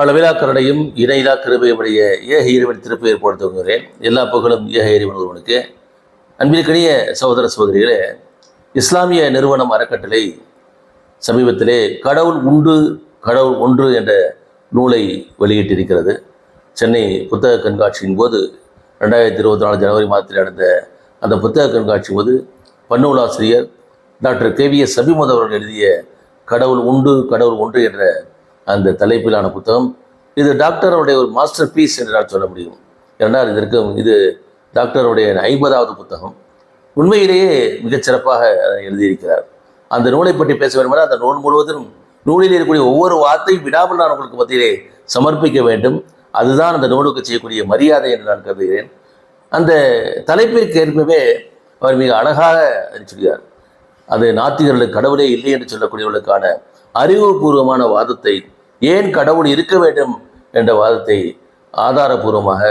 அளவிலாக்கருடையும் இணையிலா கிருபையுடைய ஏக இறைவன் திருப்பி ஏற்படுத்துகிறேன் எல்லா புகழும் ஏக இறைவன் ஒருவனுக்கு. அன்பிற்கினிய சகோதர சகோதரிகளே இஸ்லாமிய நிறுவனம் அறக்கட்டளை சமீபத்திலே கடவுள் உண்டு கடவுள் ஒன்று என்ற நூலை வெளியிட்டிருக்கிறது. சென்னை புத்தக கண்காட்சியின் போது ரெண்டாயிரத்தி இருபத்தி நாலு ஜனவரி மாதத்தில் நடந்த அந்த புத்தக கண்காட்சியின் போது பன்னூலாசிரியர் டாக்டர் கே வி எஸ் சபிமுத் அவர்கள் எழுதிய கடவுள் உண்டு கடவுள் ஒன்று என்ற அந்த தலைப்பிலான புத்தகம். இது டாக்டருடைய ஒரு மாஸ்டர் பீஸ் என்றால் சொல்ல முடியும். ஏனென்றால் இதற்கு இது டாக்டருடைய ஐம்பதாவது புத்தகம். உண்மையிலேயே மிகச் சிறப்பாக அதை எழுதியிருக்கிறார். அந்த நூலை பற்றி பேச வேண்டுமானால் அந்த நூல் முழுவதும் நூலில் இருக்கக்கூடிய ஒவ்வொரு வார்த்தையும் விடாமல் நான் உங்களுக்கு மத்தியிலே சமர்ப்பிக்க வேண்டும். அதுதான் அந்த நூலுக்கு செய்யக்கூடிய மரியாதை என்று நான் கருதுகிறேன். அந்த தலைப்பிற்கு ஏற்பவே அவர் மிக அழகாக சொல்கிறார் அது நாத்திகர்களுக்கு கடவுளே இல்லை என்று சொல்லக்கூடியவர்களுக்கான அறிவுபூர்வமான வாதத்தை ஏன் கடவுள் இருக்க வேண்டும் என்ற வாதத்தை ஆதாரபூர்வமாக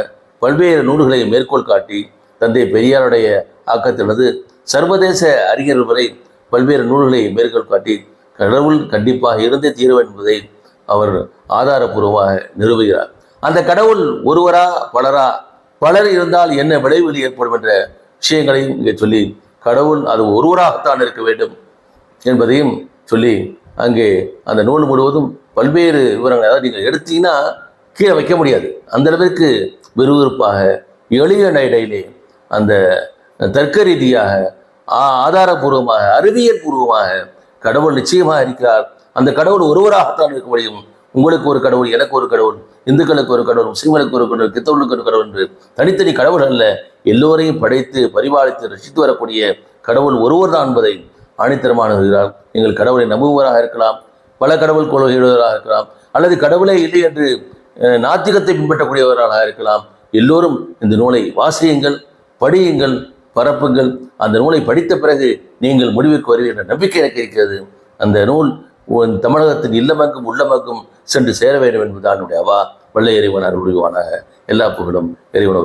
பல்வேறு நூல்களை மேற்கோள் காட்டி தந்தை பெரியாருடைய ஆக்கத்திலிருந்து சர்வதேச அறிஞர்கள் வரை பல்வேறு நூல்களை மேற்கோள் காட்டி கடவுள் கண்டிப்பாக இருந்தே தீர என்பதை அவர் ஆதாரபூர்வமாக நிறுவுகிறார் அந்த கடவுள் ஒருவரா பலரா பலர் இருந்தால் என்ன விளைவுகள் ஏற்படும் என்ற விஷயங்களையும் இங்கே சொல்லி கடவுள் அது ஒருவராகத்தான் இருக்க வேண்டும் என்பதையும் சொல்லி அங்கே அந்த நூல் முழுவதும் பல்வேறு விவரங்கள் அதாவது நீங்கள் எடுத்தீங்கன்னா கீழே வைக்க முடியாது. அந்த அளவிற்கு விறுவிறுப்பாக எளிய நடையிலே அந்த தர்க்க ரீதியாக ஆ- ஆதாரபூர்வமாக அறிவியல் பூர்வமாக கடவுள் நிச்சயமாக இருக்கிறார். அந்த கடவுள் ஒருவராகத்தான் இருக்க முடியும். உங்களுக்கு ஒரு கடவுள் எனக்கு ஒரு கடவுள் இந்துக்களுக்கு ஒரு கடவுள் முஸ்லீம்களுக்கு ஒரு கடவுள் கிறிஸ்தவர்களுக்கு ஒரு கடவுள் என்று தனித்தனி கடவுள் அல்ல எல்லோரையும் படைத்து பரிபாலித்து ரசித்து வரக்கூடிய கடவுள் ஒருவர் தான் என்பதை ஆணித்தரமானுகிறார் நீங்கள் கடவுளை நம்புவராக இருக்கலாம். பல கடவுள் கொள்கையுடையவராக இருக்கலாம். அல்லது கடவுளே இல்லை என்று நாத்திகத்தை பின்பற்றக்கூடியவர்களாக இருக்கலாம். எல்லோரும் இந்த நூலை வாசியுங்கள் படியுங்கள் பரப்புங்கள். அந்த நூலை படித்த பிறகு நீங்கள் முடிவுக்கு வருவீர்கள் என்ற நம்பிக்கை எனக்கு இருக்கிறது. அந்த நூல் உன் தமிழகத்தின் இல்லமங்கும் உள்ளமங்கும் சென்று சேர வேண்டும் என்பதுதான் என்னுடைய அவா. வெள்ளை இறைவன் அருள்வானாக எல்லா புகழும் இறைவன்